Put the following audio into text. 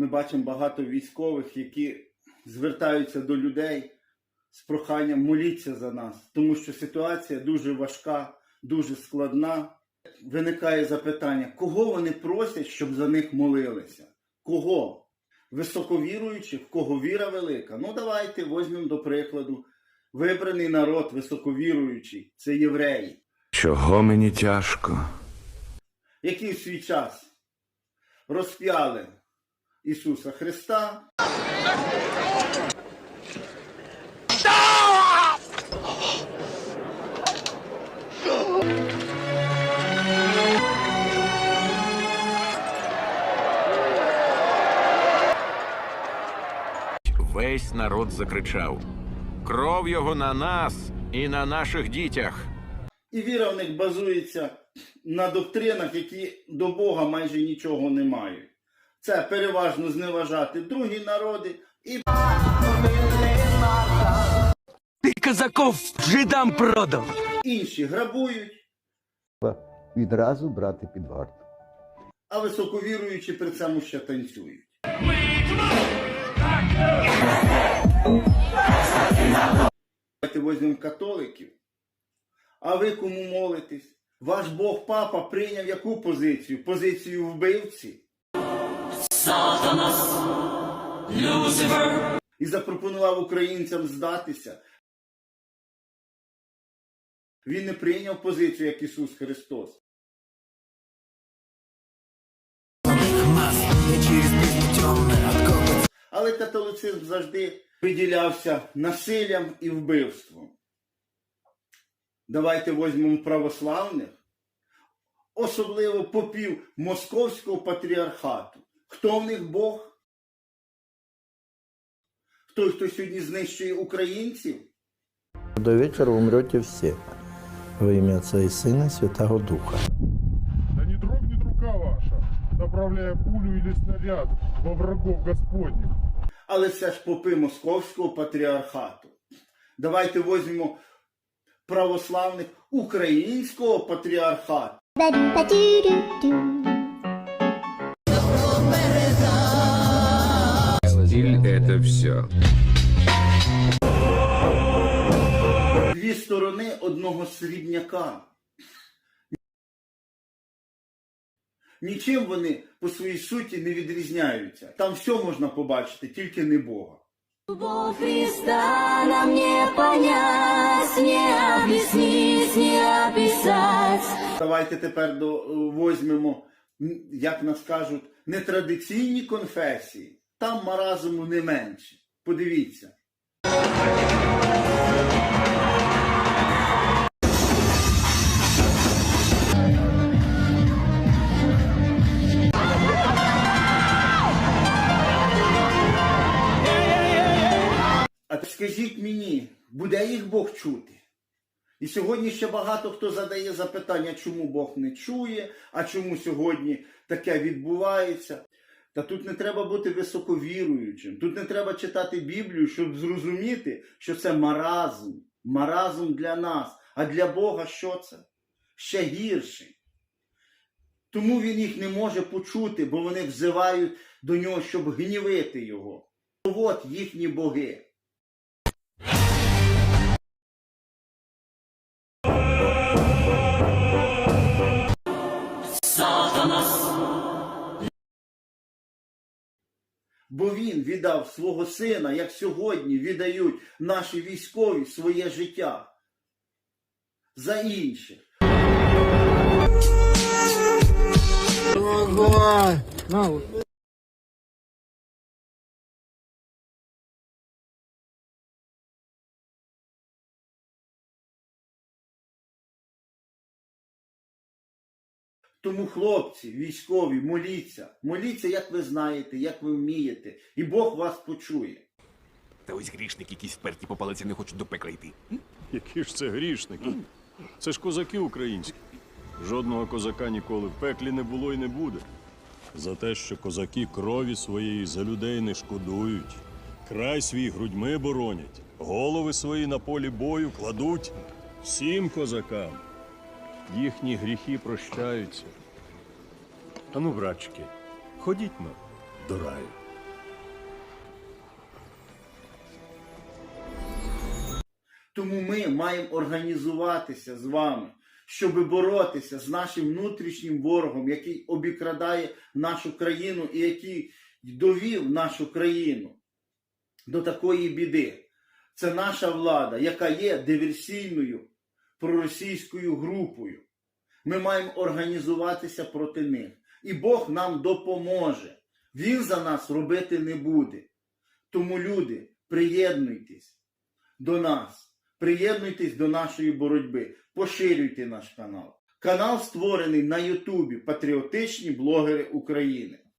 ми бачимо багато військових, які звертаються до людей з проханням моліться за нас, тому що ситуація дуже важка, дуже складна. Виникає запитання, кого вони просять, щоб за них молилися? Кого? Високовіруючих, кого віра велика? Ну давайте візьмемо до прикладу. Вибраний народ високовіруючий це євреї, Чого мені тяжко? які в свій час розп'яли Ісуса Христа, Весь народ закричав: Кров його на нас і на наших дітях. І віра в них базується на доктринах, які до Бога майже нічого не мають. Це переважно зневажати другі народи і Ти козаков жидам продав. інші грабують, відразу брати під варту. а високовіруючі при цьому ще танцюють. Давайте візьмемо католиків. А ви кому молитесь? Ваш Бог папа прийняв яку позицію? Позицію вбивці. І запропонував українцям здатися. Він не прийняв позицію, як Ісус Христос. Але католицизм завжди виділявся насиллям і вбивством. Давайте візьмемо православних, особливо попів Московського патріархату. Хто в них Бог? Той, хто сьогодні знищує українців? До вечера умрете все. Во имя Отца и Сына и Святого Духа. Да не дрогнет рука ваша, направляя пулю или снаряд во врагов Господних. Але це ж попи Московського патріархату. Давайте візьмемо православних українського патріархату. Это все. Дві сторони одного срібняка. Нічим вони по своїй суті не відрізняються. Там все можна побачити, тільки не Бога. Любовь Христа нам не понять, не объяснить, не описать. Давайте тепер до, возьмемо, як нас кажуть, нетрадиційні конфесії. Там маразму не менше. Подивіться. А скажіть мені, буде їх Бог чути? І сьогодні ще багато хто задає запитання, чому Бог не чує, а чому сьогодні таке відбувається. Та тут не треба бути високовіруючим, тут не треба читати Біблію, щоб зрозуміти, що це маразм, маразм для нас. А для Бога що це? Ще гірше. Тому він їх не може почути, бо вони взивають до нього, щоб гнівити його. От їхні боги. Бо він віддав свого сина, як сьогодні віддають наші військові своє життя за інших. Тому, хлопці, військові, моліться, моліться, як ви знаєте, як ви вмієте, і Бог вас почує. Та ось грішники, якісь вперті по палиці не хочуть до пекла йти. Які ж це грішники? Це ж козаки українські. Жодного козака ніколи в пеклі не було і не буде. За те, що козаки крові своєї за людей не шкодують, край свій грудьми боронять, голови свої на полі бою кладуть всім козакам їхні гріхи прощаються. Ану, братчики, ходіть ми до раю. Тому ми маємо організуватися з вами, щоб боротися з нашим внутрішнім ворогом, який обікрадає нашу країну і який довів нашу країну до такої біди. Це наша влада, яка є диверсійною проросійською групою. Ми маємо організуватися проти них. І Бог нам допоможе. Він за нас робити не буде. Тому, люди, приєднуйтесь до нас, приєднуйтесь до нашої боротьби, поширюйте наш канал. Канал створений на Ютубі Патріотичні блогери України.